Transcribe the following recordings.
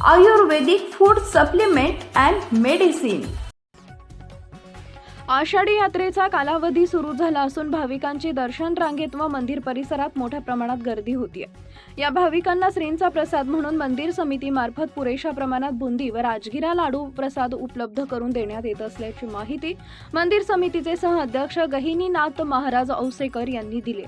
Ayurvedic food supplement and medicine. Ashadhi यात्रेचा कालावधी सुरू झाला असून भाविकांची दर्शन रांगेत व मंदिर परिसरात मोठ्या प्रमाणात गर्दी होती या भाविकांना श्रींचा प्रसाद म्हणून मंदिर समितीमार्फत पुरेशा प्रमाणात बुंदी व राजगिरा लाडू प्रसाद उपलब्ध करून देण्यात येत असल्याची माहिती मंदिर समितीचे सह अध्यक्ष गहिनीनाथ महाराज औसेकर यांनी दिली.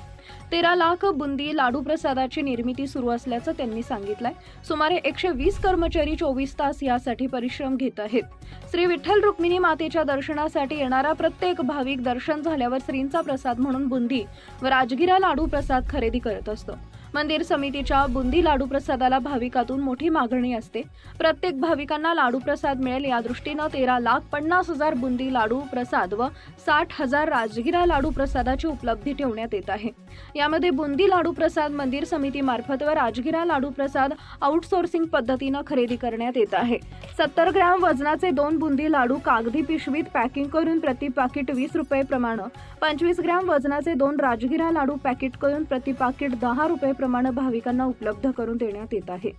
तेरा लाख बुंदी लाडू प्रसादाची निर्मिती सुरू असल्याचं त्यांनी सांगितलंय. सुमारे एकशे वीस कर्मचारी चोवीस तास यासाठी परिश्रम घेत आहेत. श्री विठ्ठल रुक्मिणी मातेच्या दर्शनासाठी येणारा प्रत्येक भाविक दर्शन झाल्यावर श्रींचा प्रसाद म्हणून बुंदी व राजगिरा लाडू प्रसाद खरेदी करत असतो. मंदिर समितीच्या बुंदी लाडू प्रसादाला भाविकातून मोठी मागणी असते. प्रत्येक भाविकांना लाडू प्रसाद मिळेल या दृष्टीनं तेरा लाख पन्नास हजार बुंदी लाडू प्रसाद व साठ हजार राजगिरा लाडू प्रसादाची उपलब्धी ठेवण्यात येत आहे. यामध्ये बुंदी लाडू प्रसाद मंदिर समितीमार्फत व राजगिरा लाडू प्रसाद आउटसोर्सिंग पद्धतीनं खरेदी करण्यात येत आहे. सत्तर ग्रॅम वजनाचे दोन बुंदी लाडू कागदी पिशवीत पॅकिंग करून प्रति पाकिट वीस रुपये प्रमाणे पंचवीस ग्रॅम वजनाचे दोन राजगिरा लाडू पॅकेट करून प्रति पाकिट दहा रुपये प्रमाण भाविकांना उपलब्ध करून देण्यात येत आहे.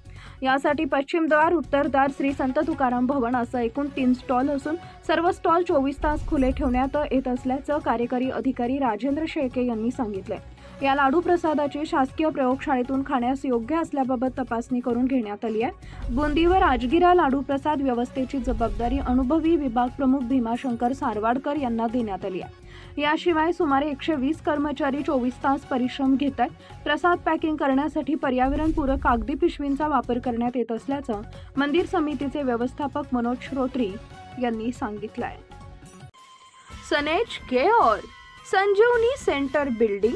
यासाठी पश्चिम द्वार उत्तरदार श्री संत तुकाराम भवन असं एकूण तीन स्टॉल असून सर्व स्टॉल चोवीस तास खुले ठेवण्यात येत असल्याचं कार्यकारी अधिकारी राजेंद्र शेळके यांनी सांगितलं या लाडू प्रसादाची शासकीय प्रयोगशाळेतून खाण्यास योग्य असल्याबाबत तपासणी करून घेण्यात आली आहे. बुंदी व राजगिरा लाडू प्रसाद व्यवस्थेची जबाबदारी अनुभवी विभाग प्रमुख भीमाशंकर सारवाडकर यांना देण्यात आली आहे. याशिवाय सुमारे एकशे वीस कर्मचारी चोवीस तास परिश्रम घेत आहेत. प्रसाद पॅकिंग करण्यासाठी पर्यावरणपूरक कागदी पिशवींचा वापर करण्यात येत असल्याचं मंदिर समितीचे व्यवस्थापक मनोज श्रोत्री यांनी सांगितलंय. सनेज care Sanjeevani centre building